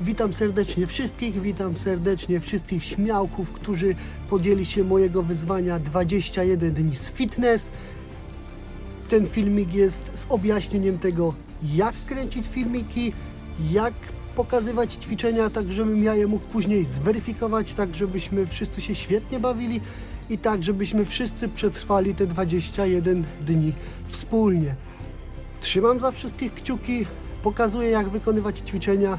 Witam serdecznie wszystkich, witam serdecznie wszystkich śmiałków, którzy podjęli się mojego wyzwania 21 dni z fitness. Ten filmik jest z objaśnieniem tego, jak kręcić filmiki, jak pokazywać ćwiczenia, tak żebym ja je mógł później zweryfikować, tak żebyśmy wszyscy się świetnie bawili i tak żebyśmy wszyscy przetrwali te 21 dni wspólnie. Trzymam za wszystkich kciuki, pokazuję jak wykonywać ćwiczenia.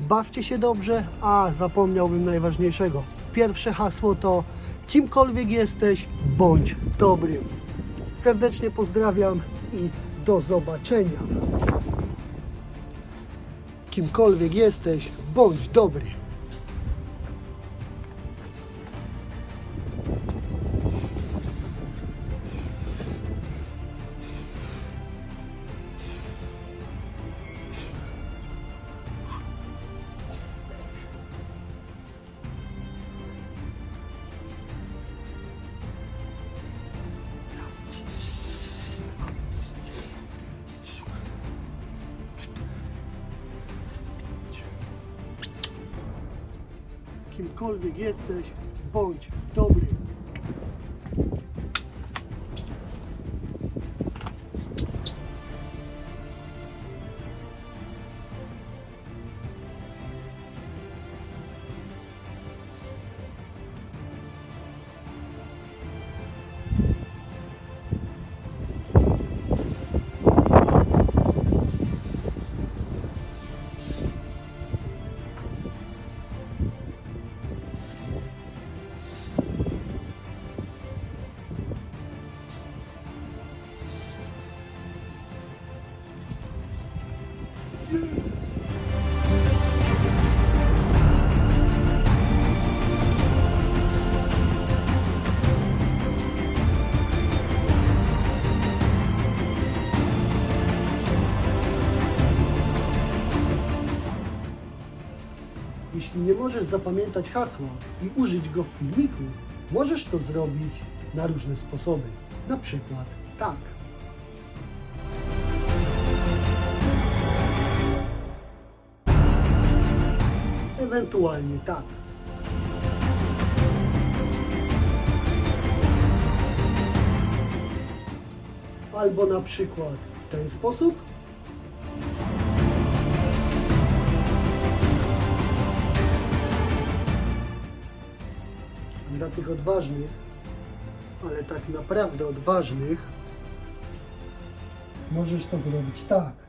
Bawcie się dobrze, a zapomniałbym najważniejszego. Pierwsze hasło to kimkolwiek jesteś, bądź dobrym. Serdecznie pozdrawiam i do zobaczenia. Kimkolwiek jesteś, bądź dobry. Kimkolwiek jesteś, bądź dobry. Jeśli nie możesz zapamiętać hasła i użyć go w filmiku, możesz to zrobić na różne sposoby. Na przykład tak. Ewentualnie tak. Albo na przykład w ten sposób. Dla tych odważnych, ale tak naprawdę odważnych, możesz to zrobić tak.